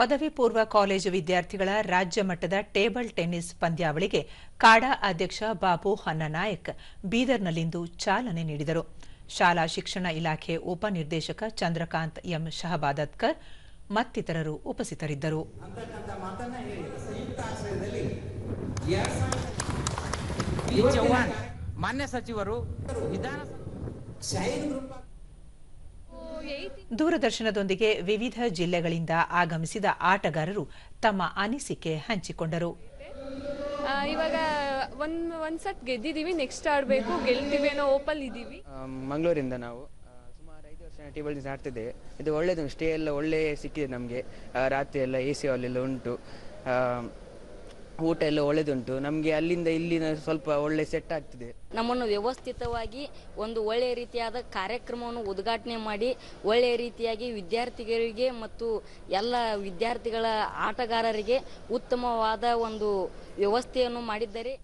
ಪದವಿ ಪೂರ್ವ ಕಾಲೇಜು ವಿದ್ಯಾರ್ಥಿಗಳ ರಾಜ್ಯ ಮಟ್ಟದ ಟೇಬಲ್ ಟೆನ್ನಿಸ್ ಪಂದ್ಯಾವಳಿಗೆ ಕಾಡಾ ಅಧ್ಯಕ್ಷ ಬಾಬು ಹನ್ನನಾಯಕ್ ಬೀದರ್ನಲ್ಲಿಂದು ಚಾಲನೆ ನೀಡಿದರು. ಶಾಲಾ ಶಿಕ್ಷಣ ಇಲಾಖೆ ಉಪನಿರ್ದೇಶಕ ಚಂದ್ರಕಾಂತ್ ಎಂ ಶಹಬಾದತ್ಕರ್ ಮತ್ತಿತರರು ಉಪಸ್ಥಿತರಿದ್ದರು. ಮಾನ್ಯ ಸಚಿವರು ದೂರದರ್ಶನದೊಂದಿಗೆ ವಿವಿಧ ಜಿಲ್ಲೆಗಳಿಂದ ಆಗಮಿಸಿದ ಆಟಗಾರರು ತಮ್ಮ ಅನಿಸಿಕೆ ಹಂಚಿಕೊಂಡರು. ಆ, ಇವಾಗ ಒಂದು ಒಂದ್ ಸತ್ ಗೆದ್ದಿದೀವಿ ನೆಕ್ಸ್ಟ್ ಆಡ್ಬೇಕು ಗೆಲ್ತೀವಿ ಅನ್ನೋ ಓಪಲ್ ಇದೀವಿ ಮಂಗಳೂರಿಂದ ನಾವು. ಸುಮಾರು ಐದು ವರ್ಷ ಟೇಬಲ್ ಟೆನ್ನಿಸ್ ಆಡ್ತಿದ್ದೇವೆ ಇದು ಒಳ್ಳೇದು ಸ್ಟೇ ಎಲ್ಲ ಒಳ್ಳೆ ಸಿಕ್ಕಿದೆ ನಮಗೆ. ರಾತ್ರಿ ಎಲ್ಲ ಎ ಸಿ ಹಾಲೆಲ್ಲ ಉಂಟು. ಆ, ಊಟ ಎಲ್ಲ ಒಳ್ಳೆದುಂಟು. ನಮಗೆ ಅಲ್ಲಿಂದ ಇಲ್ಲಿನ ಸ್ವಲ್ಪ ಒಳ್ಳೆ ಸೆಟ್ ಆಗ್ತಿದೆ. ನಮ್ಮನ್ನು ವ್ಯವಸ್ಥಿತವಾಗಿ ಒಂದು ಒಳ್ಳೆಯ ರೀತಿಯಾದ ಕಾರ್ಯಕ್ರಮವನ್ನು ಉದ್ಘಾಟನೆ ಮಾಡಿ ಒಳ್ಳೆಯ ರೀತಿಯಾಗಿ ವಿದ್ಯಾರ್ಥಿಗಳಿಗೆ ಮತ್ತು ಎಲ್ಲ ವಿದ್ಯಾರ್ಥಿಗಳ ಆಟಗಾರರಿಗೆ ಉತ್ತಮವಾದ ಒಂದು ವ್ಯವಸ್ಥೆಯನ್ನು ಮಾಡಿದ್ದಾರೆ.